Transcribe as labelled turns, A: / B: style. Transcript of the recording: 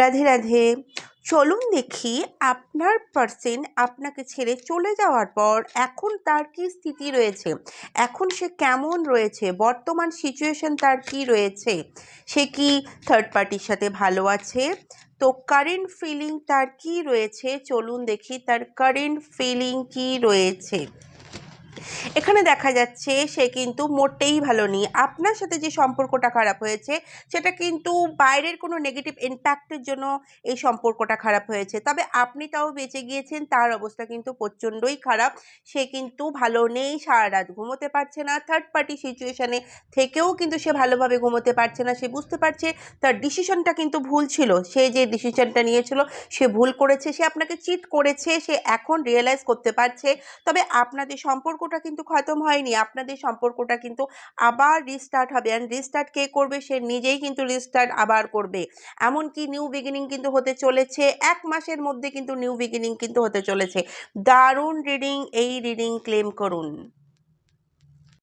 A: রাধে রাধে। চলুন দেখি আপনার পার্সেন আপনাকে ছেড়ে চলে যাওয়ার পর এখন তার কি স্থিতি রয়েছে? এখন সে কেমন রয়েছে? বর্তমান সিচুয়েশন তার কি রয়েছে? সে কি থার্ড পার্টির সাথে ভালো আছে? তো কারেন্ট ফিলিং তার কি রয়েছে? চলুন দেখি তার কারেন্ট ফিলিং কি রয়েছে? এখানে দেখা যাচ্ছে সে কিন্তু মোটেই ভালো নেই। আপনার সাথে যে সম্পর্কটা খারাপ হয়েছে, সেটা কিন্তু বাইরের কোনো নেগেটিভ ইম্প্যাক্টের জন্য এই সম্পর্কটা খারাপ হয়েছে। তবে আপনি তাও বেঁচে গিয়েছেন, তার অবস্থা কিন্তু প্রচণ্ডই খারাপ। সে কিন্তু ভালো নেই, সারা রাত ঘুমোতে পারছে না। থার্ড পার্টি সিচুয়েশানে থেকেও কিন্তু সে ভালোভাবে ঘুমোতে পারছে না। সে বুঝতে পারছে তার ডিসিশনটা কিন্তু ভুল ছিল। সে যে ডিসিশনটা নিয়েছিল, সে ভুল করেছে, সে আপনাকে চিট করেছে, সে এখন রিয়েলাইজ করতে পারছে। তবে আপনাদের সম্পর্কটা কিন্তু খতম হয়নি। আপনাদের সম্পর্কটা কিন্তু আবার রিস্টার্ট হবে অ্যান্ড রিস্টার্ট কে করবে সে নিজেই কিন্তু রিস্টার্ট আবার করবে। এমনকি নিউ বিগিনিং কিন্তু হতে চলেছে। এক মাসের মধ্যে কিন্তু নিউ বিগিনিং কিন্তু হতে চলেছে। দারুণ রিডিং এই রিডিং ক্লেম করুন।